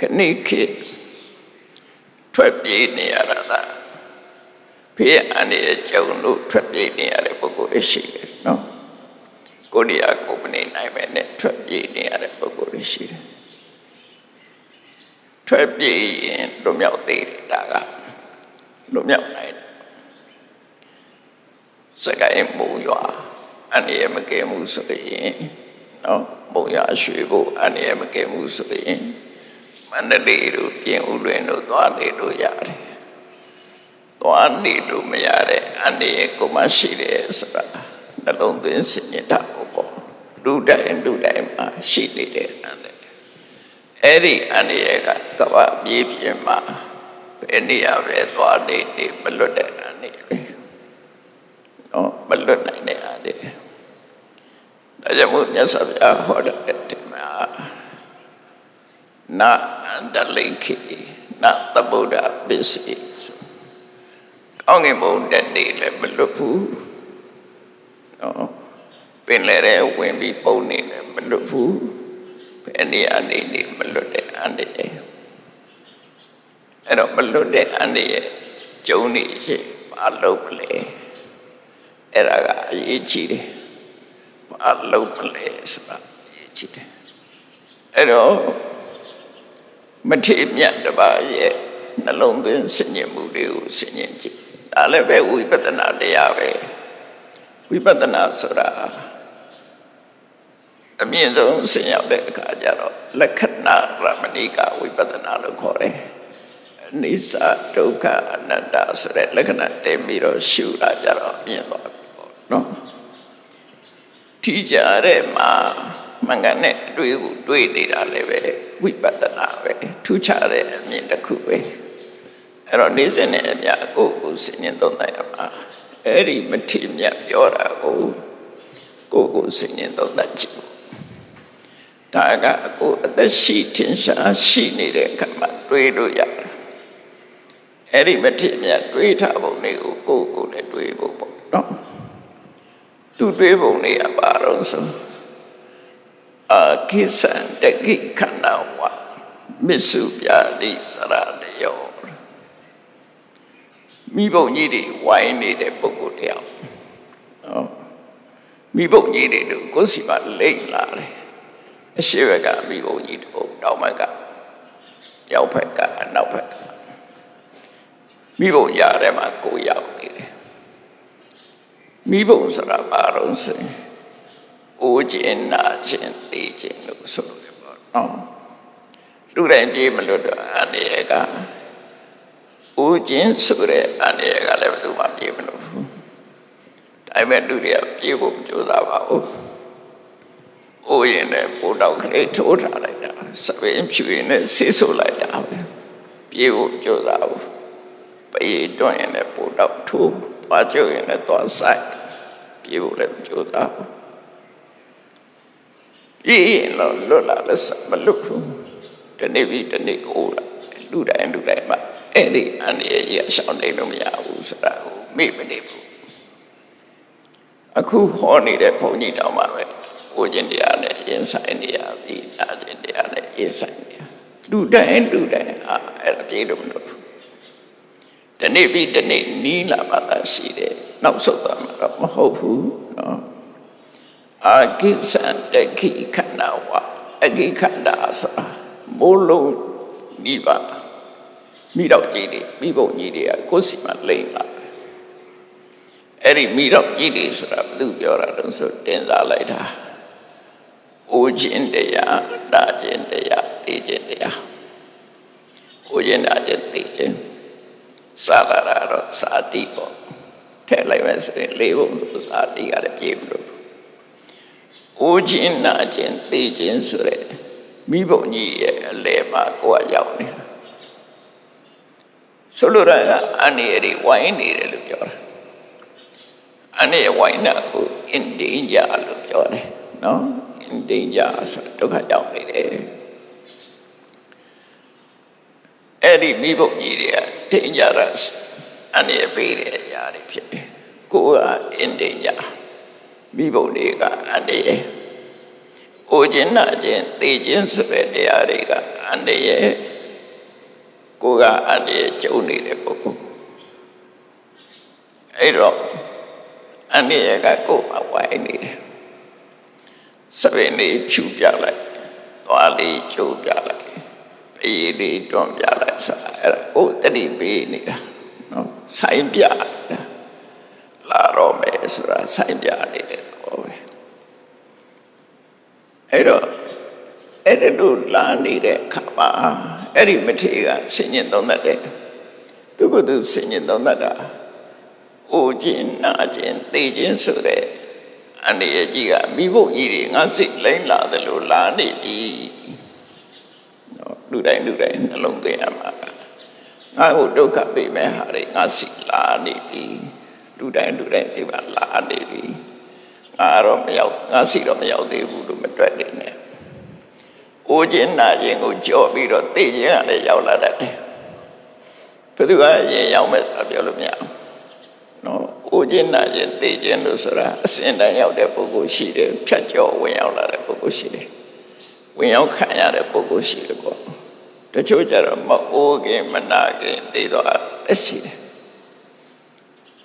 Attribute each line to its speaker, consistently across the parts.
Speaker 1: ခဏိခေတ်ထွက်ပြေးနေရတာသာဖေးအန်ရဲ့ကြုံလို့ထွက်ပြေးနေရတဲ့ပုဂ္ဂိုလ်တွေရှိတယ်နော်ကိုရီးယားကိုမနေနိုင်ပဲနဲ့ထွက်ပြေးနေရတဲ့ပုဂ္ဂိုလ်တွေရှိတယ်ထွက်ပြေးရင်လွတ်မြောက်သေးတယ်ဒါကလွတ်မြောက်နိုင်တယ်စကိုင်းမုံရွာအန်ရဲ့မကဲမှုဆိုရင် နော်မုံရွာရွှေဖို့အန်ရဲ့မကဲမှုဆိုရင်မန္တလေးတို့ပြင်ဦးလွင်တို့သွားနေလို့ရတယ်သွားနေလို့မရတဲ့အန်ရဲ့ကိုမရှိတယ်ဆိုတာနှလုံးသွင်းစင်ကြတာပေါ့လူတိုင်းလူတိုင်းမှာရှိနေတဲ့အန်ရဲ့အဲ့ဒီအန်ရဲ့ကကမ္ဘာပြေးပြင်းမှာဘယ်နေရာပဲသွားနေနေမလွတ်တဲ့အန်ရဲ့ပဲနော်မလွတ်နိုင်တဲ့အန်ရဲ့ဒါ ကြောင့်မို့မြတ်စွာဘုရားဟောတဲ့တင်မှာနာအန္တလိခိနာတဗုဒ္ဓပစ္စည်းကောင်းကင်ဘုံတက်နေလည်းမလွတ်ဘူးနော်ပင်လည်းတဲ့ဝင်ပြီးပုံနေလည်းမလွတ်ဘူးဘယ်နေရာနေနေမလွတ်တဲ့အန္တရာယ်အဲ့တော့မလွတ်တဲ့အန္တရာယ်ကျုံနေရှိဘာလုပ်မလဲအဲ့ဒါကအရေးကြီးတယ် ဘာလုပ်မလဲဆိုတာအရေးကြီးတယ်အဲ့တော့မထေမြတ်တပါးရဲ့နှလုံးသွင်းဆင်ញင်မှုတွေကိုဆင်ញင်ကြည့်ဒါလည်းပဲဝိပဿနာတရားပဲဝိပဿနာဆိုတာအမြင့်ဆုံးဆင်ရောက်တဲ့အခါကျတော့လက္ခဏာရမဏိကဝိပဿနာလို့ခေါ်တယ်အနိစ္စဒုက္ခအနတ္တဆိုတဲ့လက္ခဏာတင်ပြီးတော့ရှုလာကြတော့မြင်သွားပြီပေါ့နော် ထိကြတဲ့မှာမှန်ကန်တဲ့အတွေ့ကိုတွေ့နေတာလည်းပဲဝိပဿနာပဲထူးခြားတဲ့အမြင်တစ်ခုပဲအဲ့တော့နေ့စဉ်နဲ့အမြကိုယ်ကိုစဉ်းကျင်သုံးသပ်ရမှာအဲ့ဒီမထေမြတ်ပြောတာကိုကိုယ်ကိုစဉ်းကျင်သုံးသပ်ကြည့်ဒါကကိုယ်အသက်ရှိထင်ရှားရှိနေတဲ့အခါမှာတွေးလို့ရတယ်အဲ့ဒီမထေမြတ်တွေးထားပုံတွေကိုကိုယ်ကိုလည်းတွေးဖို့ပေါ့နော် သူတွေးပုံတွေကပါတော့ဆိုအာကိသံတကိခန္ဓာဝမစ္စုပြာတိစရတယောမိဘုံကြီးတွေဝိုင်းနေတဲ့ပုဂ္ဂိုလ်တယောက်နော်မိဘုံကြီးတွေတို့ကိုယ်စီမှာလိမ့်လာတယ်အရှိဘက်ကမိဘုံကြီးတစ်ပုဒ်တောင်ဘက်ကရောက်ဘက်ကအနောက်ဘက်ကမိဘုံရထဲမှာကိုယ်ရောက်နေတယ် မိဘုံဆိုတာဘာလို့ဆိုရင်အိုးခြင်းနာခြင်းသိခြင်းလို့ဆိုတယ်ပေါ့နော်လူတိုင်းပြေးမလို့တော့အန္တရာယ်ကအိုးခြင်းဆိုတဲ့အန္တရာယ်ကလည်းဘယ်သူမှပြေးမလို့ဘူးဒါပေမဲ့လူတွေကပြေးဖို့မကြိုးစားပါဘူးအိုးရင်လည်းပိုတော့ကလေးထိုးထားလိုက်တာစပင်းဖြူရင်လည်းဆေးဆိုးလိုက်တာပဲပြေးဖို့ကြိုးစားဘူးပေတွန့်ရင်လည်းပိုတော့ထိုး သွားကြုံရင်လည်းသွားဆိုင်ပြေးဖို့လည်းမကြိုးစားဘူးပြေးရင်တော့လွတ်လာလဲမလွတ်ဘူးတနေ့ပြီးတနေ့ကိုလာလူတိုင်းလူတိုင်းမှာအဲ့ဒီအန္တရာယ်ကြီးအရှောင်နေလို့မရဘူးဆိုတာကိုမေ့မနေဘူးအခုဟောနေတဲ့ဘုန်းကြီးတောင်မှပဲကိုခြင်းတရားနဲ့ရင်ဆိုင်နေရပြီနာခြင်းတရားနဲ့ရင်ဆိုင်နေရလူတိုင်းလူတိုင်းအာအဲ့ဒါပြေးလို့မလို့ဘူး တနေ့ပြီးတနေ့နီးလာမှသာရှိတယ်နောက်ဆုံးသွားမှာတော့မဟုတ်ဘူးနော်အာကိသံတခိခန္ဓာဝအကိခန္ဓာဆိုတာမိုးလုံးမိပါမိတော့ကြီးတွေမိဘုံကြီးတွေကကိုယ်စီမှာလိမ့်လာတယ်အဲ့ဒီမိတော့ကြီးတွေဆိုတာဘယ်သူပြောတာလဲဆိုတင်စားလိုက်တာအိုခြင်းတရားနာခြင်းတရားသိခြင်းတရားအိုခြင်းနာခြင်းသိခြင်း စာရတာတော့စာတိပေါ့ထည့်လိုက်မယ်ဆိုရင်လေးဘုံဆိုစာတိကလည်းပြေမလို့အိုခြင်းနာခြင်းသိခြင်းဆိုတဲ့မိဘုံကြီးရဲ့အလဲမှာကိုယ်ကရောက်နေတာဆိုလိုတာကအန္တရာယ်တွေဝိုင်းနေတယ်လို့ပြောတာအန္တရာယ်ဝိုင်းတာကို in danger လို့ပြောတယ်နော် in danger ဆိုဒုက္ခရောက်နေတယ်အဲ့ဒီမိဘုံကြီးတွေက dangerous အန္တရာယ်ပေးတဲ့အရာတွေဖြစ်တယ်ကိုယ်က in danger မိဘုံတွေကအန္တရာယ်အိုခြင်းနာခြင်းသိခြင်းဆိုတဲ့တရားတွေကအန္တရာယ်ကိုယ်ကအန္တရာယ်ကျုံနေတဲ့ပုဂ္ဂိုလ်အဲ့တော့အန္တရာယ်ကကိုယ်မှာဝိုင်းနေတယ်စပင်းလေးဖြူပြလိုက်သွားလေးကျိုးပြလိုက် ပေးလေးတွန်းပြလိုက်ဆိုတာအဲ့ဒါကိုယ်တတိပေးနေတာနော်ဆိုင်ပြနေတာလာတော့မယ်ဆိုတာဆိုင်ပြနေတဲ့သဘောပဲအဲ့တော့အဲ့ဒီလိုလာနေတဲ့ခါမှာအဲ့ဒီမထေရကဆင်ញင်သုံးတတ်တယ်သူကသူဆင်ញင်သုံးတတ်တာအိုခြင်းနာခြင်းသိခြင်းဆိုတဲ့အန္တရာယ်ကြီးကမိဖို့ကြီးတွေငါစိတ်လိမ့်လာတယ်လို့လာနေပြီနော် လူတိုင်းလူတိုင်းနှလုံးသွင်းရမှာကငါ့ကိုဒုက္ခပေးမဲ့ဟာတွေငါစိတ်လာနေပြီလူတိုင်းလူတိုင်းစိတ်ပါလာနေပြီငါတော့မရောက်ငါစိတ်တော့မရောက်သေးဘူးလို့မတွက်နေနဲ့အိုခြင်းနာခြင်းကိုကြော်ပြီးတော့သိခြင်းကလည်းရောက်လာတတ်တယ်ဘယ်သူကရင်ရောက်မဲ့ဆိုတာပြောလို့မရဘူးနော်အိုခြင်းနာခြင်းသိခြင်းလို့ဆိုတာအစင်တန်ရောက်တဲ့ပုဂ္ဂိုလ်ရှိတယ်ဖြတ်ကျော်ဝင်ရောက်လာတဲ့ပုဂ္ဂိုလ်ရှိတယ်ဝင်ရောက်ခံရတဲ့ပုဂ္ဂိုလ်ရှိတယ်ပေါ့ တချို့ကြတော့မအိုးခင်မနာခင်သိတော့အရှိတယ်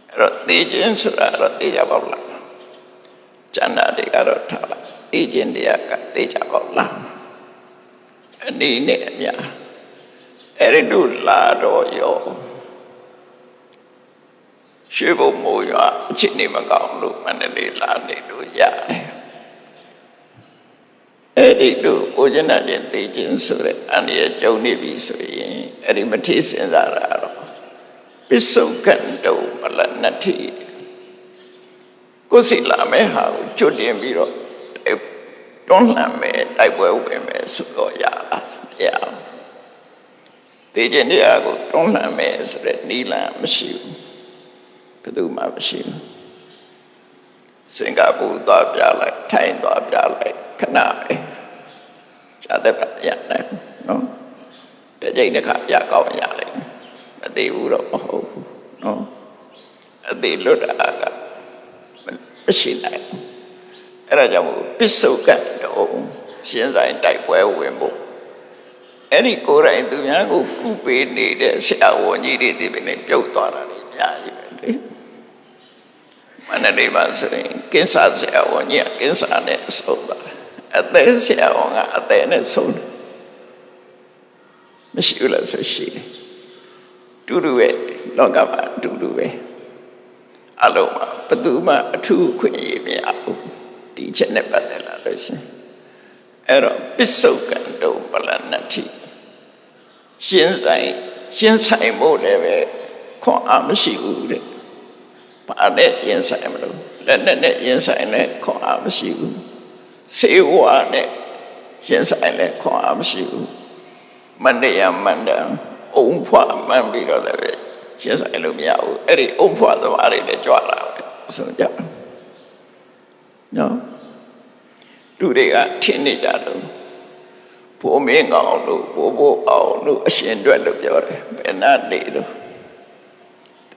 Speaker 1: အဲ့တော့သိခြင်းဆိုတာတော့သိကြပါ့လားကျန်တာတွေကတော့ထားလိုက်သိခြင်းတရားကသိကြပါ့လားအနေနဲ့အများအဲ့ဒီတို့လာတော့ရောရွှေဘုံမိုးရွာအချိန်နေမကောင်းလို့မန္တလေးလာနေလို့ရတယ် အဲ့ဒီတို့ကိုကျနာချင်းသိချင်းဆိုတဲ့အန္တရာယ်ကြုံနေပြီဆိုရင်အဲ့ဒီမထေစင်စားတာတော့ပစ္စုကန္တုမလနတ္ထိကိုယ်စီလာမဲ့ဟာကိုကျွတ်တင်ပြီးတော့တွန်းလှန်မယ်တိုက်ပွဲဝင်မယ်ဆိုတော့ရလားဆိုရအောင်သိချင်းတရားကိုတွန်းလှန်မယ်ဆိုတဲ့နိလန်မရှိဘူးဘယ်သူမှမရှိဘူး စင်ကာပူသွားပြလိုက်ထိုင်းသွားပြလိုက်ခဏပဲဇာတက်ပါရနိုင်နော်တကြိမ်တစ်ခါပြကောင်းရလိမ့်မသိဘူးတော့မဟုတ်ဘူးနော်အသေးလွတ်တာကမရှိနိုင်အဲ့ဒါကြောင့်ပစ္စုကတ်တော့ရှင်းဆိုင်တိုက်ပွဲဝင်ဖို့အဲ့ဒီကိုယ်တိုင်သူများကိုကုပေးနေတဲ့ဆရာဝန်ကြီးတွေဒီပဲနဲ့ပြုတ်သွားတာလေအများကြီးပဲလေ မန္တလေးမှာဆိုရင်ကင်းစားဆရာဝန်ကြီးကကင်းစားနဲ့ဆုံးသွားတယ်အသက်ဆရာဝန်ကအသက်နဲ့ဆုံးတယ်မရှိဘူးလားဆိုရှိတယ်တူတူပဲလောကမှာတူတူပဲအလုံးမှာဘယ်သူမှအထူးခွင့်ရမရဘူးဒီချက်နဲ့ပတ်သက်လာလို့ရှင်အဲ့တော့ပစ္စုကံတုပလနတ္ထိရှင်းဆိုင်ရှင်းဆိုင်ဖို့လည်းပဲခွန်အားမရှိဘူးတဲ့။ ဘာနဲ့ရင်ဆိုင်မလို့လက်နဲ့နဲ့ရင်ဆိုင်လည်းခွန်အားမရှိဘူး။စေဝါနဲ့ရင်ဆိုင်လည်းခွန်အားမရှိဘူး။မန္တရမန္တံအုံဖွာမှန်ပြီးတော့လည်းပဲရင်ဆိုင်လို့မရဘူး။အဲ့ဒီအုံဖွာသမားတွေလည်းကြွလာပဲဆိုကြ။နော်လူတွေကထင်နေကြတော့ဘိုးမင်းကောင်လို့ဘိုးဘိုးအောင်လို့အရှင်အတွက်လို့ပြောတယ်ဘယ်နာနေတော့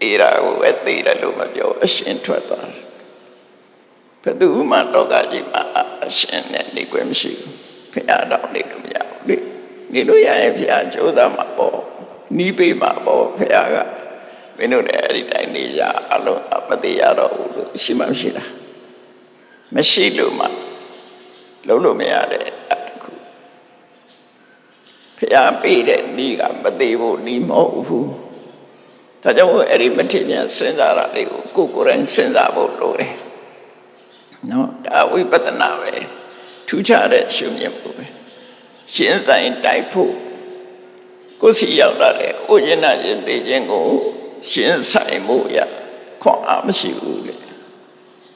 Speaker 1: တေးတာကိုပဲတေးတယ်လို့မပြောအရှင်ထွက်သွားတယ်ဘယ်သူမှလောကကြီးမှာအရှင်နဲ့နေခွင့်မရှိဘူးဖရာတော်နေလို့မရဘူးလေနေလို့ရရင်ဖရာကြိုးစားမှာပေါ့နီးပေးမှာပေါ့ဖရာကမင်းတို့လည်းအဲ့ဒီတိုင်းနေကြအလုံးအပတိရတော့ဘူးလို့ရှိမှမရှိတာမရှိလို့မှလုံးလို့မရတဲ့ဖျားပေးတဲ့ဤကမသေးဖို့ဤမဟုတ်ဘူး ဒါကြောင့်အဲ့ဒီမထေရစဉ်းစားတာလေးကိုကိုယ်ကိုယ်တိုင်စဉ်းစားဖို့လိုတယ်နော်ဒါဝိပဿနာပဲထူးခြားတဲ့ရှုမြင်မှုပဲရှင်းဆိုင်တိုက်ဖို့ကိုယ်စီရောက်လာတဲ့ဥယျနာခြင်းသိခြင်းကိုရှင်းဆိုင်မှုရခွန်အားမရှိဘူးလေ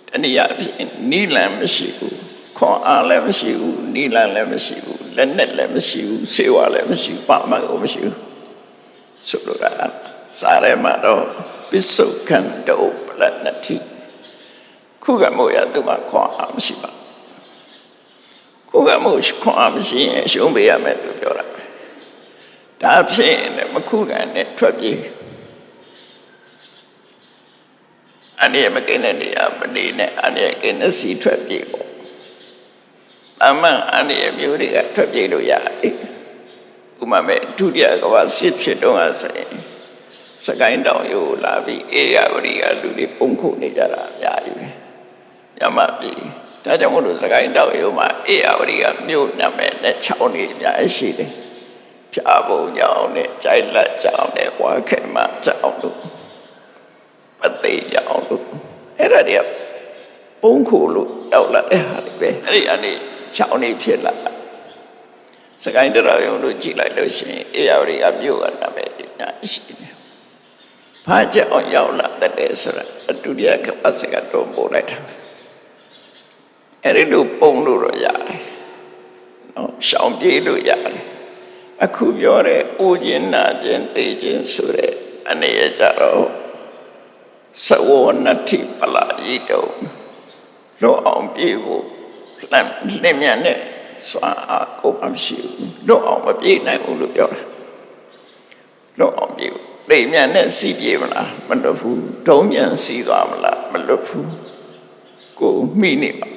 Speaker 1: တနည်းအားဖြင့်နိလန်မရှိဘူးခွန်အားလည်းမရှိဘူးနိလန်လည်းမရှိဘူးလက်နဲ့လည်းမရှိဘူးဆေးဝါးလည်းမရှိဘူးပါမတ်ကိုမရှိဘူးဆိုလိုတာ စားရမှာတော့ပစ္စုကံတောပလနတိခုကမို့ရသူမခွန်အားမရှိပါခုကမို့ခွန်အားမရှိရင်ရှုံးပေးရမယ်လို့ပြောတာပဲဒါဖြစ်ရင်လည်းမခုခံနဲ့ထွက်ပြေးအနေမကင်းတဲ့နေရာမနေနဲ့အနေကင်းတဲ့စီထွက်ပြေးပေါ့အမှန်အန္တရာယ်မျိုးတွေကထွက်ပြေးလို့ရတယ်ဥပမာမဲ့ဒုတိယကမ္ဘာစစ်ဖြစ်တော့ဆိုရင် စကိုင်းတောင်ရိုးလာပြီးအေရဝရီကလူတွေပုံခုနေကြတာအများကြီးပဲညမပြီဒါကြောင့်မို့လို့စကိုင်းတောင်ရိုးမှာအေရဝရီကမြို့နာမည်နဲ့ချောင်းနေအများကြီးရှိတယ်ဖြာပုံကြောင်နဲ့ကြိုက်လက်ကြောင်နဲ့ဝါခဲမကြောင်တို့ပသိကြောင်တို့အဲ့ဒါတွေကပုံခုလို့ရောက်လာတဲ့ဟာတွေပဲအဲ့ဒီအနေချောင်းနေဖြစ်လာတာစကိုင်းတရယုံတို့ကြည့်လိုက်လို့ရှိရင်အေရဝရီကမြို့ကနာမည်အများကြီးရှိတယ် ဘာကြောင့်ရောက်လာတဲ့ဆိုတော့အတူတရကပတ်စကတော့ပို့လိုက်တာအဲ့ဒီလိုပုံလို့တော့ရတယ်နော်ရှောင်ပြေးလို့ရတယ်အခုပြောတဲ့အိုခြင်းနာခြင်းသိခြင်းဆိုတဲ့အနေရကြတော့သဝနတိပလာဤတုံလောအောင်ပြေးဖို့လမ်းလင်းမြန်နဲ့စွာအားကိုမှမရှိဘူးလောအောင်မပြေးနိုင်ဘူးလို့ပြောတာလောအောင်ပြေးဖို့ လိမ်မြန်နဲ့စီးပြေးမလားမလွတ်ဘူးဒုံးမြန်စီးသွားမလားမလွတ်ဘူးကိုမိနေပါ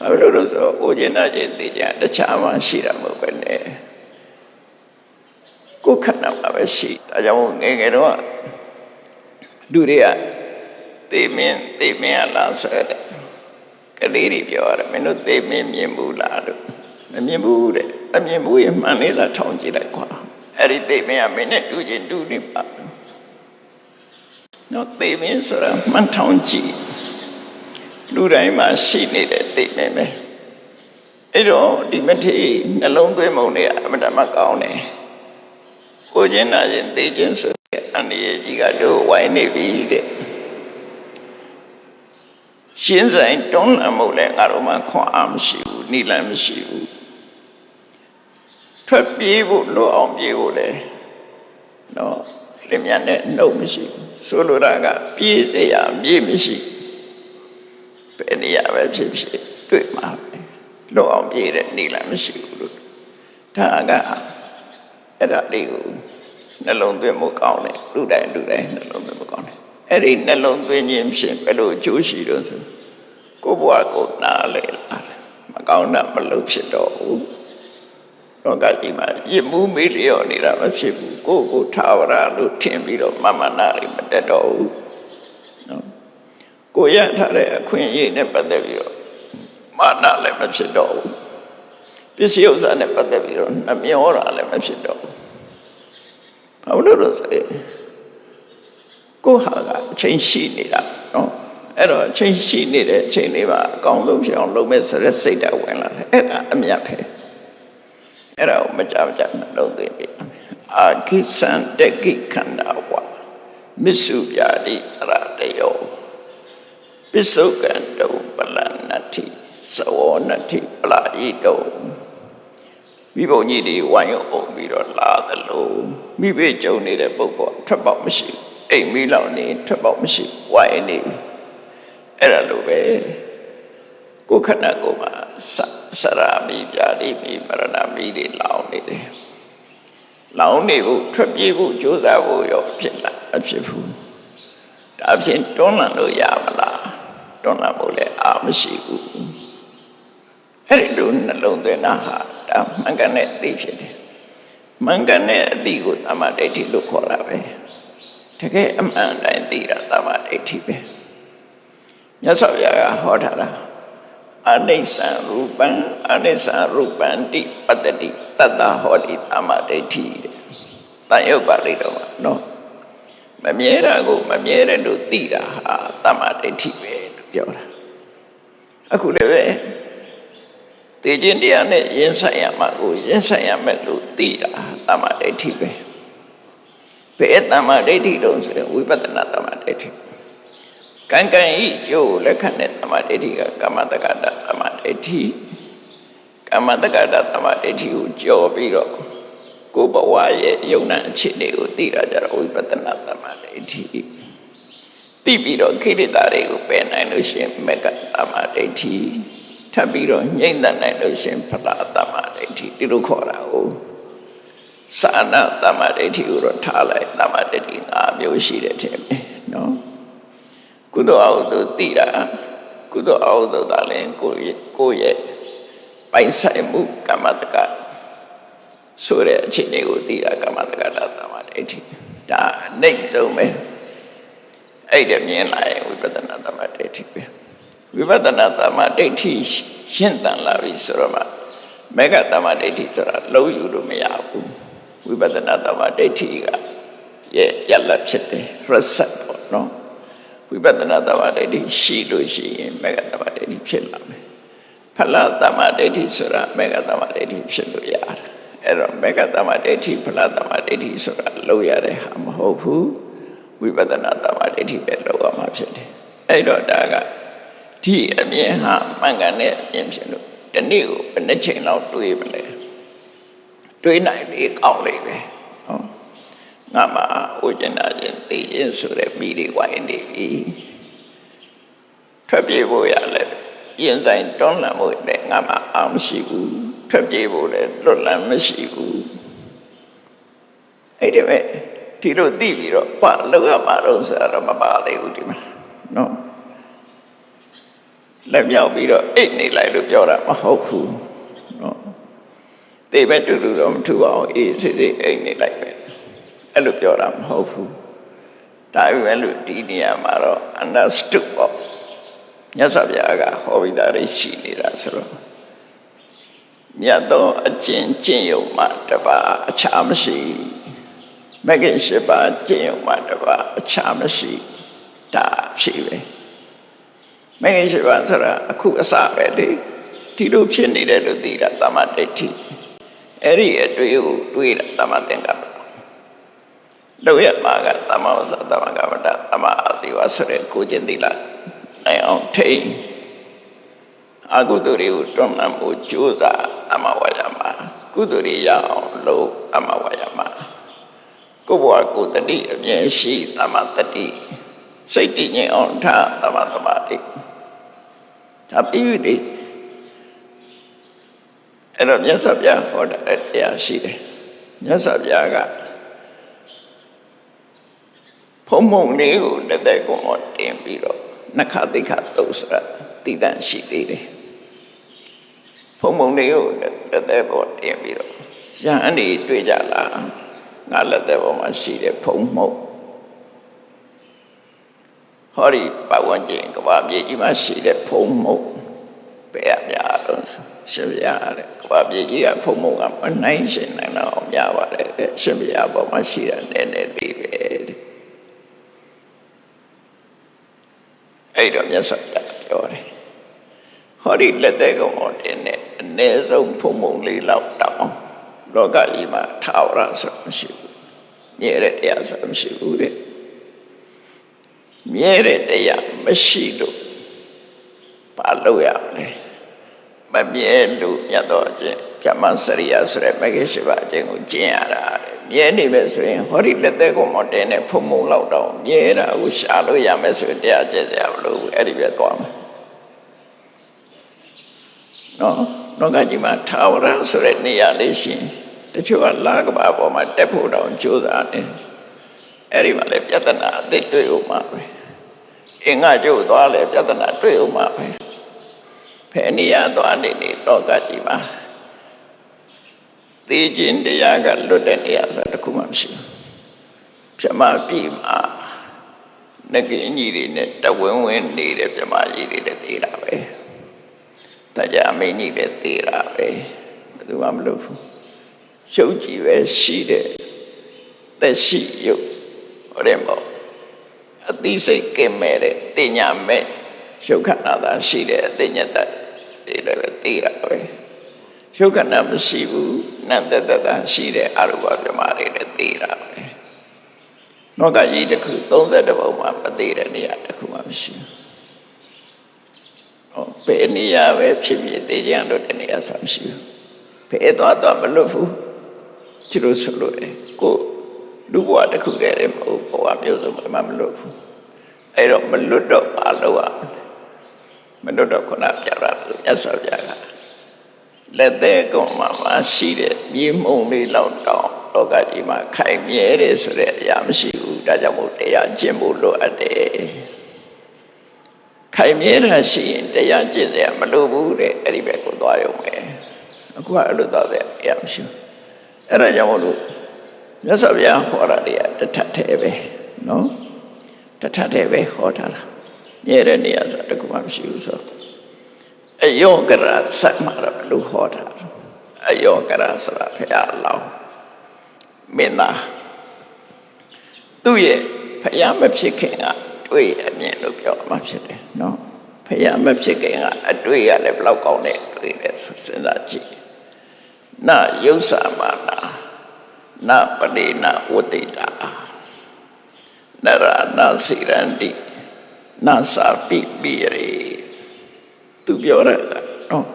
Speaker 1: ဘာလို့လဲဆိုတော့အိုကျင်နာကျင်သိကြတခြားမှရှိတာမဟုတ်ပဲနဲ့ကိုယ်ခဏမှာပဲရှိဒါကြောင့်ငယ်ငယ်တော့လူတွေကသေမင်းသေမင်းအလားဆိုတဲ့ကလေးတွေပြောရတယ်မင်းတို့သေမင်းမြင်ဘူးလားလို့မမြင်ဘူးတဲ့အမြင်ဘူးရင်မှန်လေးသာထောင်ကြည့်လိုက်ကွာ အဲ့ဒီသေမင်းကမင်းနဲ့တူချင်းတူနေပါနော်သေမင်းဆိုတာမှန်ထောင်ကြည့်လူတိုင်းမှာရှိနေတဲ့သိမင်းပဲအဲ့တော့ဒီမထေရနှလုံးသွင်းမှုတွေအမှန်တမ်းကောင်းတယ်ကိုချင်းနာချင်းသိချင်းဆိုတဲ့အန္တရာယ်ကြီးကတို့ဝိုင်းနေပြီတဲ့ရှင်းဆိုင်တွန်းလှန်မှုလည်းငါတို့မှခွန်အားမရှိဘူးနိလန်မရှိဘူး ထွက်ပြေးဖို့လွတ်အောင်ပြေးဖို့လည်းနော်လင်မြတ်နဲ့နှုတ်မရှိဘူးဆိုလိုတာကပြေးစေရမြေမရှိဘယ်နေရာပဲဖြစ်ဖြစ်တွေ့မှာပဲလွတ်အောင်ပြေးတဲ့နိလန်မရှိဘူးလို့ဒါကအဲ့ဒါလေးကိုနှလုံးသွင်းမှုကောင်းတယ်လူတိုင်းလူတိုင်းနှလုံးသွင်းမှုကောင်းတယ်အဲ့ဒီနှလုံးသွင်းခြင်းဖြင့်ဘယ်လိုအကျိုးရှိတော့ဆိုကိုဘွားကိုနားလေလာတယ်မကောင်းတာမလုပ်ဖြစ်တော့ဘူး လောကကြီးမှာရစ်မှုမေးလျော့နေတာမဖြစ်ဘူးကိုယ့်ကိုထာဝရလို့ထင်ပြီးတော့မမနာရီမတက်တော့ဘူးနော်ကိုရထားတဲ့အခွင့်အရေးနဲ့ပတ်သက်ပြီးတော့မာနလည်းမဖြစ်တော့ဘူးပစ္စည်းဥစ္စာနဲ့ပတ်သက်ပြီးတော့နှမျောတာလည်းမဖြစ်တော့ဘူးဘာလို့လဲဆိုရင်ကိုဟာကအချိန်ရှိနေတာနော်အဲ့တော့အချိန်ရှိနေတဲ့အချိန်လေးမှာအကောင်းဆုံးဖြစ်အောင်လုပ်မဲ့ဆိုတဲ့စိတ်ဓာတ်ဝင်လာတယ်အဲ့ဒါအမြတ်ပဲ အဲ့ဒါကိုမကြမကြနှလုံးသွင်းပြီအာခိသံတကိခန္ဓာဝမစ္စုပြာတိသရတယောပစ္စုကံတုပလနတိသဝနတိပလာဤတုမိဘုံကြီးတွေဝိုင်းအောင်ပြီးတော့လာသလိုမိဘကြုံနေတဲ့ပုဂ္ဂိုလ်ထွက်ပေါက်မရှိအိမ်မီးလောင်နေထွက်ပေါက်မရှိဝိုင်းနေအဲ့ဒါလိုပဲ ကိုယ်ခန္ဓာကိုယ်မှာစရာမိပြာတိမိမရဏမိတွေလောင်နေတယ်လောင်နေဖို့ထွက်ပြေးဖို့ကြိုးစားဖို့ရောဖြစ်လာအဖြစ်ဘူးဒါဖြင့်တွန်းလှန်လို့ရမလားတွန်းလှန်ဖို့လည်းအာမရှိဘူးအဲ့ဒီလိုနှလုံးသွင်းတာဟာဒါမှန်ကန်တဲ့အသိဖြစ်တယ်မှန်ကန်တဲ့အသိကိုတမ္မာဒိဋ္ဌိလို့ခေါ်တာပဲတကယ်အမှန်တိုင်းသိတာတမ္မာဒိဋ္ဌိပဲမြတ်စွာဘုရားကဟောထားတာ အနိစ္စရူပံအနိစ္စရူပံတိပတ္တိတတ္တဟောတိတမ္မာဒိဋ္ဌိတဲ့တန်ရုပ်ပါဠိတော်မှာနော်မမြဲတာကိုမမြဲတဲ့လို့သိတာဟာတမ္မာဒိဋ္ဌိပဲလို့ပြောတာအခုလည်းပဲသိခြင်းတရားနဲ့ရင်ဆိုင်ရမှာကိုရင်ဆိုင်ရမယ်လို့သိတာတမ္မာဒိဋ္ဌိပဲဘယ်တမ္မာဒိဋ္ဌိတော့ဆိုရင်ဝိပဿနာတမ္မာဒိဋ္ဌိ ကံကံဤကျိုးလက်ခံတဲ့တမ္မာဒိဋ္ဌိကကမ္မတက္ကတာတမ္မာဒိဋ္ဌိကမ္မတက္ကတာတမ္မာဒိဋ္ဌိကိုကြော်ပြီးတော့ကိုယ်ဘဝရဲ့ယုံနာအခြေအနေကိုသိတာကြတော့ဝိပဿနာတမ္မာဒိဋ္ဌိသိပြီးတော့ခိရိတာတွေကိုပယ်နိုင်လို့ရှိရင်မေကတမ္မာဒိဋ္ဌိထပ်ပြီးတော့ငြိမ့်သက်နိုင်လို့ရှင်ဖလားတမ္မာဒိဋ္ဌိဒီလိုခေါ်တာကိုသာနာတမ္မာဒိဋ္ဌိကိုတော့ထားလိုက်တမ္မာဒိဋ္ဌိ၅မျိုးရှိတယ်ထင်မယ်နော် ကုသိုလ်အဟုသို့သိတာကုသိုလ်အဟုသို့သာလဲကိုယ့်ရဲ့ကိုယ့်ရဲ့ပိုင်ဆိုင်မှုကမ္မတက္ကဆိုတဲ့အခြေအနေကိုသိတာကမ္မတက္ကတာသမာဓိဋ္ဌိဒါအနှိမ့်ဆုံးပဲအဲ့ဒါမြင်လာရင်ဝိပဿနာသမာဓိဋ္ဌိပဲဝိပဿနာသမာဓိဋ္ဌိရှင်းတန်လာပြီဆိုတော့မှမေဃသမာဓိဋ္ဌိဆိုတာလုံးယူလို့မရဘူးဝိပဿနာသမာဓိဋ္ဌိကရဲ့ရလဖြစ်တယ် reset ပေါ့နော် ဝိပဿနာသမာဓိဋ္ဌိရှိလို့ရှိရင်မေဃသမာဓိဋ္ဌိဖြစ်လာမယ်ဖလသမာဓိဋ္ဌိဆိုတာမေဃသမာဓိဋ္ဌိဖြစ်လို့ရတယ်အဲ့တော့မေဃသမာဓိဋ္ဌိဖလသမာဓိဋ္ဌိဆိုတာလုံးရတဲ့ဟာမဟုတ်ဘူးဝိပဿနာသမာဓိဋ္ဌိပဲလုံးရမှာဖြစ်တယ်အဲ့တော့ဒါကဒီအမြင်ဟာမှန်ကန်တဲ့အမြင်ဖြစ်လို့ဒီနေ့ကိုဘယ်နှချိန်လောက်တွေးမလဲတွေးနိုင်လေကောင်းလေပဲနော် ငါမှဥကျင်နာခြင်းသိခြင်းဆိုတဲ့မိတွေဝိုင်းနေပြီထွက်ပြေးဖို့ရလဲရင်ဆိုင်တွန်းလှန်ဖို့လည်းငါမှအောင်မရှိဘူးထွက်ပြေးဖို့လည်းလွတ်လပ်မရှိဘူးအဲ့ဒီမဲ့ဒီလိုသိပြီးတော့ဘာလောက်ရမှာတော့ဆိုတော့မပါသေးဘူးဒီမှာနော်လက်မြောက်ပြီးတော့အိတ်နေလိုက်လို့ပြောတာမဟုတ်ဘူးနော်သိပဲတူတူတော့မထူအောင်အေးစစ်စစ်အိတ်နေလိုက်ပဲ အဲ့လိုပြောတာမဟုတ်ဘူးဒါပေမဲ့လို့ဒီနေရာမှာတော့ understood ပေါ့မြတ်စွာဘုရားကဟောပြီးသားလေးရှိနေတာဆိုတော့မြတ်သောအကျင့်ကျင့်ယုံမှတပါအခြားမရှိမဂ္ဂင်၈ပါးကျင့်ယုံမှတပါအခြားမရှိဒါဖြစ်ပဲမဂ္ဂင်၈ပါးဆိုတာအခုအစပဲလေဒီလိုဖြစ်နေတယ်လို့သိတာတမ္မာဒိဋ္ဌိအဲ့ဒီအတွေ့ကိုတွေးတာတမ္မာသင်္ကပ္ပ လောက်ရမှာကတမ္မာဝဇ္ဇတမ္မာကမ္မတတမ္မာအာသီဝဆိုတဲ့ကိုကျင့်သီလနိုင်အောင်ထိန်အကုသိုလ်တွေကိုတွန်းလှန်ဖို့ကြိုးစားအမဝါယမှာကုသိုလ်တွေရအောင်လုပ်အမဝါယမှာကိုယ်ဘဝကိုယ်တတိအမြဲရှိတမတတိစိတ်တည်ငြိမ်အောင်ထားတမသမာဓိဒါပြီးပြီအဲ့တော့မြတ်စွာဘုရားဟောတဲ့တရားရှိတယ်မြတ်စွာဘုရားက ဖုံမုံလေးကိုလက်သက်ကုံမတင်ပြီးတော့နှခသိခသုတ်ဆိုတာတည်တံ့ရှိသေးတယ်ဖုံမုံလေးကိုလက်သက်ပေါ်တင်ပြီးတော့ရဟန်းတွေတွေ့ကြလားငါလက်သက်ပေါ်မှာရှိတဲ့ဖုံမှုတ်ဟောဒီပတ်ဝန်းကျင်ကဘာမြေကြီးမှာရှိတဲ့ဖုံမှုတ်ဘယ်အများတော့ရှင်ပြရတဲ့ကဘာမြေကြီးကဖုံမှုတ်ကမနိုင်ရှင်နိုင်တော့များပါတယ်တဲ့ရှင်ပြရပေါ်မှာရှိတဲ့နည်းနည်းလေးပဲတဲ့ အဲ့တော့မြတ်စွာဘုရားပြောတယ်ဟောဒီလက်သက်ကောင်တော်တင်တဲ့အနည်းဆုံးဖုံမှုတ်လေးလောက်တောင်းလောကကြီးမှာထာဝရဆိုမရှိဘူးမြဲတဲ့တရားဆိုမရှိဘူးတဲ့မြဲတဲ့တရားမရှိလို့ဘာလုပ်ရမလဲမမြဲလို့မြတ်တော်အကျင့်ကမ္မစရိယဆိုတဲ့မဂ္ဂင်၈ပါးအကျင့်ကိုကျင့်ရတာတဲ့ မြဲနေပဲဆိုရင်ဟောဒီလက်သက်ကိုမတင်တဲ့ဖုံမုံလောက်တော့မြဲတာကိုရှာလို့ရမယ်ဆိုရင်တရားကျင့်ကြမလို့အဲ့ဒီပဲသွားမယ်နော်လောကကြီးမှာထာဝရဆိုတဲ့နေရာလေးရှိရင်တချို့ကလာကဘာပေါ်မှာတက်ဖို့တောင်ကြိုးစားတယ်အဲ့ဒီမှာလေပြဿနာအသစ်တွေ့ဦးမှာပဲအင်္ဂါကျုပ်သွားလေပြဿနာတွေ့ဦးမှာပဲဖယ်နေရသွားနေနေလောကကြီးမှာ သိခြင်းတရားကလွတ်တဲ့နေရာဆိုတခုမှမရှိဘူးပြမပြီမှာငကင်းကြီးတွေနဲ့တဝင်းဝင်းနေတဲ့ပြမကြီးတွေနဲ့သေးတာပဲတရားမင်းကြီးတွေသေးတာပဲဘယ်သူမှမလုပ်ဘူးရှုပ်ကြည့်ပဲရှိတဲ့သက်ရှိရုပ်ဟောတယ်ပေါ့အသိစိတ်ကင်းမဲ့တဲ့တင်ညာမဲ့ရှုပ်ခန္ဓာသာရှိတဲ့အသိဉာဏ်တတ်ဒီလည်းပဲသိတာပဲ ရှုပ်ခန္ဓာမရှိဘူးနတ်တတတရှိတဲ့အရူပပြမတွေလည်းသိတာပဲနောကကြီးတစ်ခု32ပုံမှာမသိတဲ့နေရာတစ်ခုမှမရှိဘူးဟောဘယ်နေရာပဲဖြစ်ဖြစ်သိကြလို့တဲ့နေရာဆိုမရှိဘူးဘယ်သွားသွားမလွတ်ဘူးချစ်လို့ဆိုလို့လေကိုလူဘဝတစ်ခုတည်းလည်းမဟုတ်ဘဝမျိုးစုံမှမလွတ်ဘူးအဲ့တော့မလွတ်တော့မလုပ်ရမလွတ်တော့ခုနပြရတာမြတ်စွာဘုရားက လက်သေးကောင်မှာမရှိတဲ့မြေမှုန်လေးလောက်တောင်လောကကြီးမှာခိုင်မြဲတယ်ဆိုတဲ့အရာမရှိဘူးဒါကြောင့်မို့တရားကျင့်ဖို့လိုအပ်တယ်ခိုင်မြဲတာရှိရင်တရားကျင့်တယ်မလိုဘူးတဲ့အဲ့ဒီဘက်ကိုသွားရုံပဲအခုကအဲ့လိုသွားတယ်အရာမရှိဘူးအဲ့ဒါကြောင့်မလို့မြတ်စွာဘုရားဟောတာတွေကတထထဲပဲနော်တထထဲပဲဟောတာလားမြဲတဲ့နေရာဆိုတခုမှမရှိဘူးဆို အယောကရစက်မှာတော့ဘယ်လို့ဟောတာအယောကရဆိုတာဘုရားအလောင်းမင်းသားသူ့ရဲ့ဖယားမဖြစ်ခင်ကတွေ့အမြင်လို့ပြောမှဖြစ်တယ်နော်ဖယားမဖြစ်ခင်ကအတွေ့ရလည်းဘယ်လောက်ကောင်းတဲ့တွေ့လဲဆိုစဉ်းစားကြည့်နယုဆာမာနာနပရိနာဝတိတာနရနာစိရန္တိနသာပိပိရေ သူပြောရတာနော်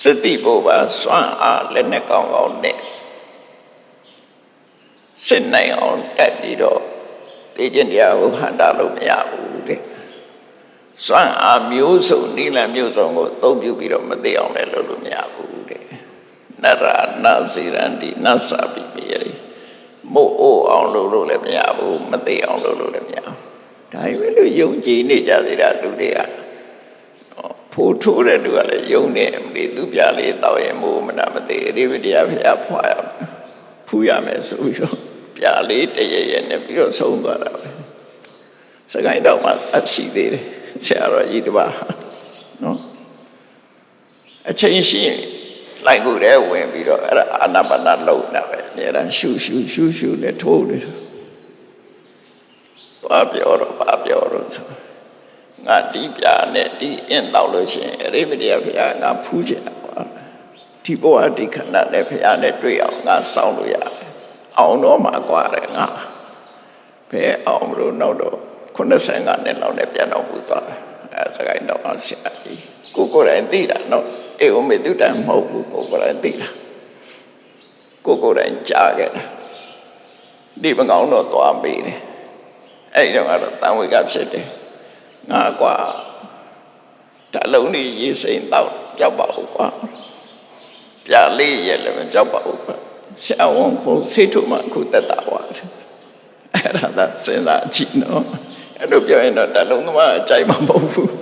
Speaker 1: စတိဘောပါစွမ်းအားလည်းနဲ့ကောင်းကောင်းနဲ့စစ်နိုင်အောင်တက်ပြီးတော့သိခြင်းတရားကိုဟန်တာလို့မရဘူးတဲ့စွမ်းအားမျိုးစုံနိလမျိုးစုံကိုသုံးပြုပြီးတော့မသိအောင်လည်းလုပ်လို့မရဘူးတဲ့နရနာစီရန္တိနသပိပိယရိမို့အိုးအောင်လုပ်လို့လည်းမရဘူးမသိအောင်လုပ်လို့လည်းမရဘူးဒါပေမဲ့လို့ယုံကြည်နေကြသေးတာလူတွေက ဖို့ထိုးတဲ့လူကလည်းယုံနေအမလီသူပြလေးတောက်ရင်မိုးမနာမသိအရိပတရားဖျားဖွာရမယ်ဖူးရမယ်ဆိုပြီးတော့ပြလေးတရရနဲ့ပြီးတော့ဆုံးသွားတာပဲစကိုင်းတော့မှအရှိသေးတယ်ဆရာတော်ကြီးတပါးနော်အချိန်ရှိရင်လိုက်ကိုယ်ထဲဝင်ပြီးတော့အဲ့ဒါအာနာပါနာလုံတာပဲအများအားရှူရှူရှူရှူနဲ့ထိုးတယ်သွားပြောတော့ပါပြောတော့ဆို ငါဒီပြာနဲ့ဒီအင့်တော့လို့ရှိရင်အရိပတိယဘုရားငါဖူးချင်တာကွာဒီဘဝဒီခဏနဲ့ဘုရားနဲ့တွေ့အောင်ငါစောင့်လို့ရတယ်အောင်တော့မှာကွာတယ်ငါဘယ်အောင်လို့နောက်တော့90ကနဲ့လောက်နဲ့ပြန်တော့ဘူးသွားတယ်အဲစကိုင်းတော့အောင်ဆရာကြီးကိုကိုယ်တိုင်သိတာနော်အေဝမေတုတ္တမဟုတ်ဘူးကိုကိုယ်တိုင်သိတာကိုကိုယ်တိုင်ကြားခဲ့တာဒီမကောင်းတော့သွားမေးတယ်အဲ့ဒီတော့ကတော့တန်ဝေကဖြစ်တယ် ငါကွာတလုံးကြီးရေးစိမ်တော့ကြောက်ပါဦးကွာပြလေးရဲ့လည်းမကြောက်ပါဘူးကွာဆရာဝန်ကိုစိတ်ထုမှအခုတက်တာပါအဲ့ဒါသာစဉ်းစားကြည့်နော်အဲ့လိုပြောရင်တော့တလုံးသမားအကြိုက်မှာမဟုတ်ဘူး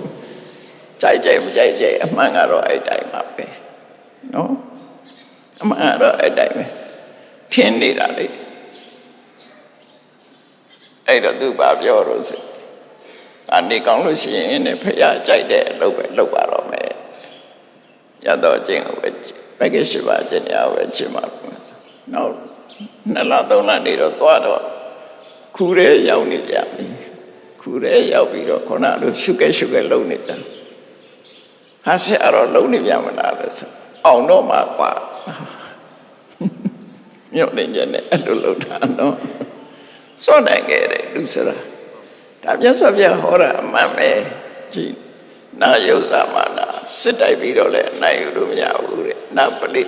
Speaker 1: ကြိုက်ကြိုက်မကြိုက်ကြိုက်အမှန်ကတော့အဲ့တိုင်းပါပဲနော်အမှန်ကတော့အဲ့တိုင်းပဲထင်နေတာလေအဲ့တော့သူဘာပြောတော့ ဆိုအနေကောင်းလို့ရှိရင်ねဖះကြိုက်တဲ့အလုပ်ပဲလုပ်ပါတော့မယ်ရတော့ခြင်းကိုပဲဘက်ကရှိပါခြင်းရပဲခြင်းပါနောက်နှစ်လသုံးလနေတော့သွားတော့ခူရဲရောက်နေကြပြီခူရဲရောက်ပြီးတော့ခုနလိုရှုကဲရှုကဲလုံနေကြဟာဆရာတော့လုံနေပြန်မလားလို့ဆိုအောင်တော့မှာကွာမြုပ်နေကြတယ်အဲ့လိုလုံတာနော်စောနိုင်ခဲ့တယ်လူစရာ ဒါမြတ်စွာဘုရားဟောတာအမှန်ပဲကြည်နာယုဇာမာနာစစ်တိုက်ပြီးတော့လည်းနိုင်ယူလို့မရဘူးတဲ့နာပလိ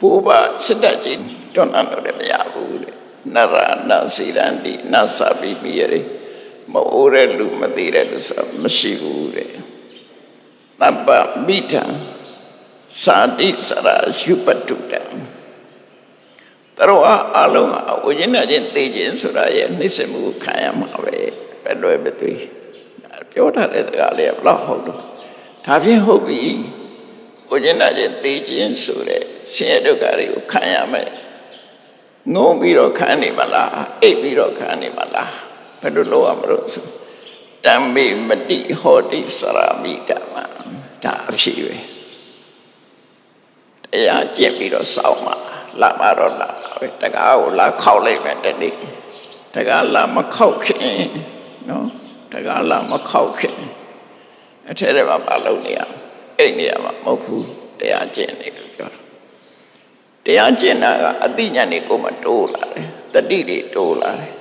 Speaker 1: ဘိုးဘစစ်တိုက်ကြည့်တွန်းလှန်လို့လည်းမရဘူးတဲ့နရနာစီရန္တိနသပိပိယရေမအိုးတဲ့လူမသိတဲ့လူဆိုမရှိဘူးတဲ့တပ္ပမိထံသာတိစရာယူပတုတံတရောအလုံးအဝိညာဉ်ချင်းသိခြင်းဆိုတာရဲ့နှိစ္စမှုခံရမှာပဲ ပဲလွယ်ပဲသွေးပြောထားတဲ့စကားလေးကဘလောက်ဟုတ်တော့ဒါဖြင့်ဟုတ်ပြီကိုကျင်နာချင်းသိချင်းဆိုတဲ့ဆင်းရဲဒုက္ခတွေကိုခံရမယ်ငုံပြီးတော့ခံနေမလားအိပ်ပြီးတော့ခံနေမလားဘယ်လိုလုပ်ရမလို့ဆိုတံမေမတိဟောတိစရာမိတမဒါအဖြစ်ပဲတရားကျင့်ပြီးတော့စောင့်မှာလာမတော့လာပဲတကားကိုလာခောက်လိုက်မယ်တနေ့တကားလာမခောက်ခင် နော်တကားလာမခောက်ခင်အထက်ထဲမှာမလုပ်နေရအဲ့နေရာမှာမဟုတ်ဘူးတရားကျင့်နေလို့ပြောတာတရားကျင့်တာကအသိဉာဏ်တွေကိုမတိုးလာတယ်တတိတွေတိုးလာတယ်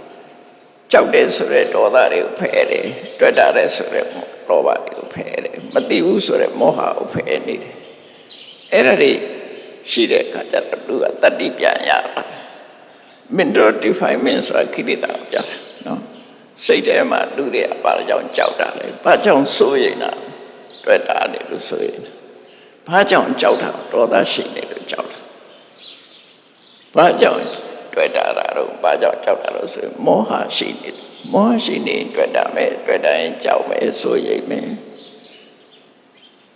Speaker 1: ကြောက်တဲ့ဆိုတဲ့ဒေါသတွေကိုဖယ်တယ်တွေ့တာတဲ့ဆိုတဲ့လောဘတွေကိုဖယ်တယ်မသိဘူးဆိုတဲ့မောဟကိုဖယ်နေတယ်အဲ့ဒါတွေရှိတဲ့အခါကျတော့သူကတတိပြန်ရတာ mental defilement ဆိုတာခိတိတာကိုကြားတယ်နော် စိတ်ထဲမှာလူတွေကဘာကြောင့်ကြောက်တာလဲဘာကြောင့်စိုးရိမ်တာတွေ့တာလေလို့စိုးရိမ်တာဘာကြောင့်ကြောက်တာဒေါသရှိနေလို့ကြောက်တာဘာကြောင့်တွေ့တာတော့ဘာကြောင့်ကြောက်တာလို့ဆိုရင်မောဟရှိနေတယ်မောဟရှိနေတွေ့တာမယ်တွေ့တိုင်းကြောက်မယ်ဆိုရိပ်မယ်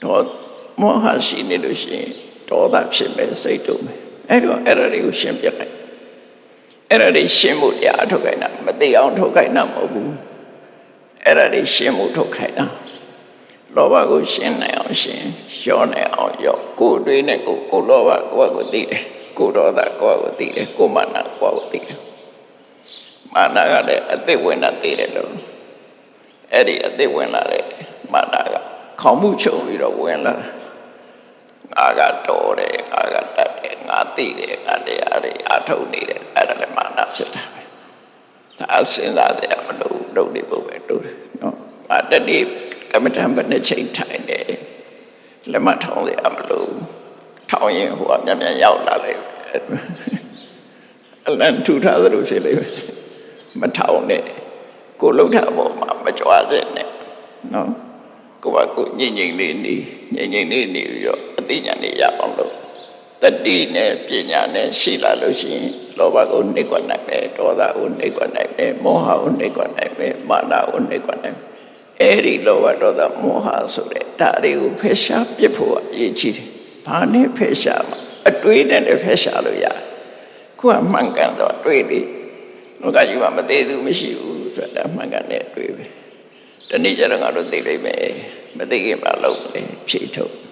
Speaker 1: တော့မောဟရှိနေလို့ရှိရင်ဒေါသဖြစ်မယ်စိတ်တုံမယ်အဲ့တော့အဲ့ဒါတွေကိုရှင်းပြလိုက် အဲ့ဒါတွေရှင်းဖို့တရားထုတ်ခိုင်းတာမသိအောင်ထုတ်ခိုင်းတာမဟုတ်ဘူးအဲ့ဒါတွေရှင်းဖို့ထုတ်ခိုင်းတာလောဘကိုရှင်းနိုင်အောင်ရှင်းရောနိုင်အောင်ရောကိုယ်တွေးနဲ့ကိုယ်ကိုယ်လောဘကိုယ့်ကိုယ်သိတယ်ကိုယ်ဒေါသကိုယ့်ကိုယ်သိတယ်ကိုယ်မာနကိုယ့်ကိုယ်သိတယ်မာနကလည်းအသိဝင်တာသိတယ်လို့အဲ့ဒီအသိဝင်လာတဲ့မာနကခေါင်းမှုချုပ်ပြီးတော့ဝင်လာတာငါကတော်တယ်ငါကတတ်တယ် ငါသိတယ်ငါတရားတွေအထုတ်နေတယ်အဲ့ဒါလည်းမာနဖြစ်တာပဲဒါစဉ်းစားကြရမလို့လုပ်နေဖို့ပဲတို့တယ်နော်ငါတတိကမ္မထံဘယ်နှချိန်ထိုင်တယ်လက်မထောင်းရမလို့ထောင်းရင်ဟိုအမြန်မြန်ရောက်လာလိုက်အလန်ထူထားသလိုဖြစ်လိမ့်မယ်မထောင်းနဲ့ကိုလှုပ်ထားပေါ်မှာမကြွားစေနဲ့နော်ကိုကကိုငြိမ့်ငြိမ့်လေးနေငြိမ့်ငြိမ့်လေးနေပြီးတော့အသိဉာဏ်လေးရအောင်လို့ တတိနဲ့ပညာနဲ့ရှိလာလို့ရှိရင်လောဘကိုနှိပ်ကွက်နိုင်မယ်ဒေါသကိုနှိပ်ကွက်နိုင်မယ်မောဟကိုနှိပ်ကွက်နိုင်မယ်မာနကိုနှိပ်ကွက်နိုင်မယ်အဲ့ဒီလောဘဒေါသမောဟဆိုတဲ့ဒါတွေကိုဖယ်ရှားပြစ်ဖို့အရေးကြီးတယ်။ဘာနဲ့ဖယ်ရှားမှာအတွေးနဲ့လည်းဖယ်ရှားလို့ရတယ်။ခုကမှန်ကန်တော့အတွေးလေးလောကကြီးမှာမသေးသူမရှိဘူးဆိုတာမှန်ကန်တဲ့အတွေးပဲ။တနေ့ကျတော့ငါတို့သိလိမ့်မယ်။မသိခင်မှာလုံးလေဖြေထုတ်။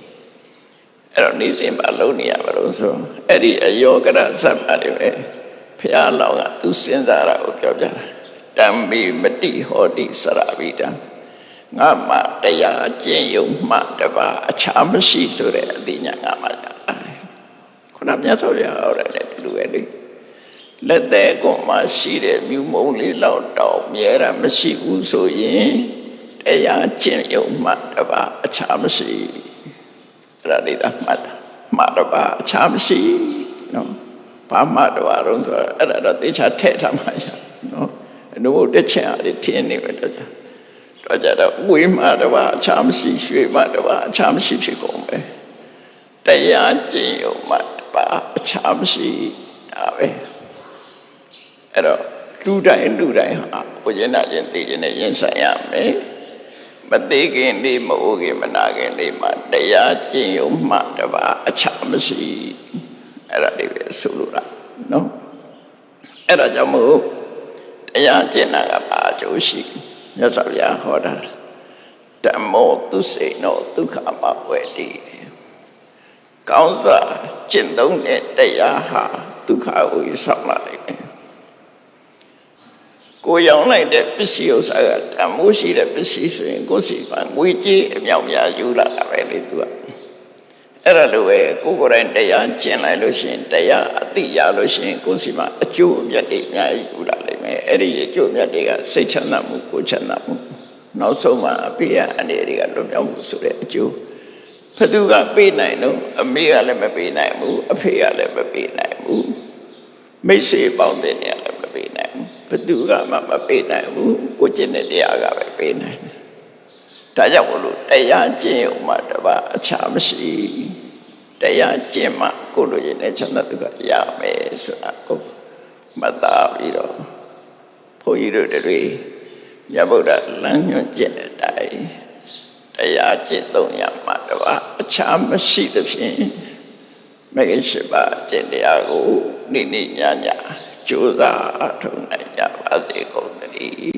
Speaker 1: အဲ့တော့နေ့စဉ်မှာလုံးနေရပါလို့ဆိုအဲ့ဒီအယောဂရဇတ်ပါတယ်ပဲ။ဖះလောင်ကသူစဉ်းစားတာကိုပြောပြတာ။တံမိမတိဟောတိစရဝိတံငါမှတရားကျင့်ယုံမှတပါအခြားမရှိဆိုတဲ့အသိဉာဏ်ငါမှရတယ်ခုနမြတ်စွာဘုရားဟောတဲ့လူပဲလေလက်သေးကွန်မှရှိတဲ့မြူမုံလေးလောက်တော့မြဲတာမရှိဘူးဆိုရင်တရားကျင့်ယုံမှတပါအခြားမရှိ အဲ့ဒါလေးသာမှတ်တာမှတပါအခြားမရှိနော်ဘာမှတော့တော့ဆိုအဲ့ဒါတော့တေချာထည့်ထားမှရနော်အနုဘုတ်တစ်ချက်အားဖြင့်ထင်းနေပဲတော့ကြာတော့ကြတော့ဝေးမှတပါအခြားမရှိရွှေမှတပါအခြားမရှိဖြစ်ကုန်ပဲတရားကျင့်ရုံမှတပါအခြားမရှိဒါပဲအဲ့တော့လူတိုင်းလူတိုင်းဟာဘုရားနာခြင်းသိခြင်းနဲ့ရင်ဆိုင်ရမယ် မသေးခင်လေးမဟုတ်ခင်မနာခင်လေးမှာတရားကျင့်ရုံမှတပါအခြားမရှိအဲ့ဒါလေးပဲဆိုလိုတာနော်အဲ့ဒါကြောင့်မို့တရားကျင့်တာကဘာအကျိုးရှိလဲမြတ်စွာဘုရားဟောတာဓမ္မောသူစိနောဒုက္ခမဝေတိကောင်းစွာကျင့်သုံးတဲ့တရားဟာဒုက္ခကိုဆောက်လာလိမ့်မယ် ကိုရောင်းလိုက်တဲ့ပစ္စည်းဥစ္စာကတန်မိုးရှိတဲ့ပစ္စည်းဆိုရင်ကိုယ်စီကငွေကြေးအမြောက်များယူလာတာပဲလေသူကအဲ့ဒါလိုပဲကိုယ်ကိုယ်တိုင်တရားကျင့်လိုက်လို့ရှိရင်တရားအသိရလို့ရှိရင်ကိုယ်စီမှာအကျိုးအမြတ်တွေအများကြီးယူလာလိမ့်မယ်အဲ့ဒီအကျိုးအမြတ်တွေကစိတ်ချမ်းသာမှုကိုယ်ချမ်းသာမှုနောက်ဆုံးမှာအပိယအနေတွေကလွတ်မြောက်မှုဆိုတဲ့အကျိုးဘသူကပေးနိုင်တော့အမေကလည်းမပေးနိုင်ဘူးအဖေကလည်းမပေးနိုင်ဘူးမိတ်ဆွေပေါင်းတဲ့နေရာလည်းမပေးနိုင်ဘူးဘ သူကမှမပေးနိုင်ဘူးကိုကျင့်တဲ့တရားကပဲပေးနိုင်တယ်ဒါကြောင့်မလို့တရားကျင့်ုံမှတပါအခြားမရှိတရားကျင့်မှကိုလိုချင်တဲ့ချမ်းသာဒုက္ခရမယ်ဆိုတာကိုမှတ်သားပြီးတော့ဘုန်းကြီးတို့တွေမြတ်ဗုဒ္ဓလမ်းညွှန်ကျင့်တဲ့အတိုင်းတရားကျင့်သုံးရမှတပါအခြားမရှိသဖြင့်မဂ္ဂင်၈ပါးကျင့်တရားကိုနေ့နေ့ညည ကြိုးစားအထောက်နိုင်ကြပါစေကုန်သတည်း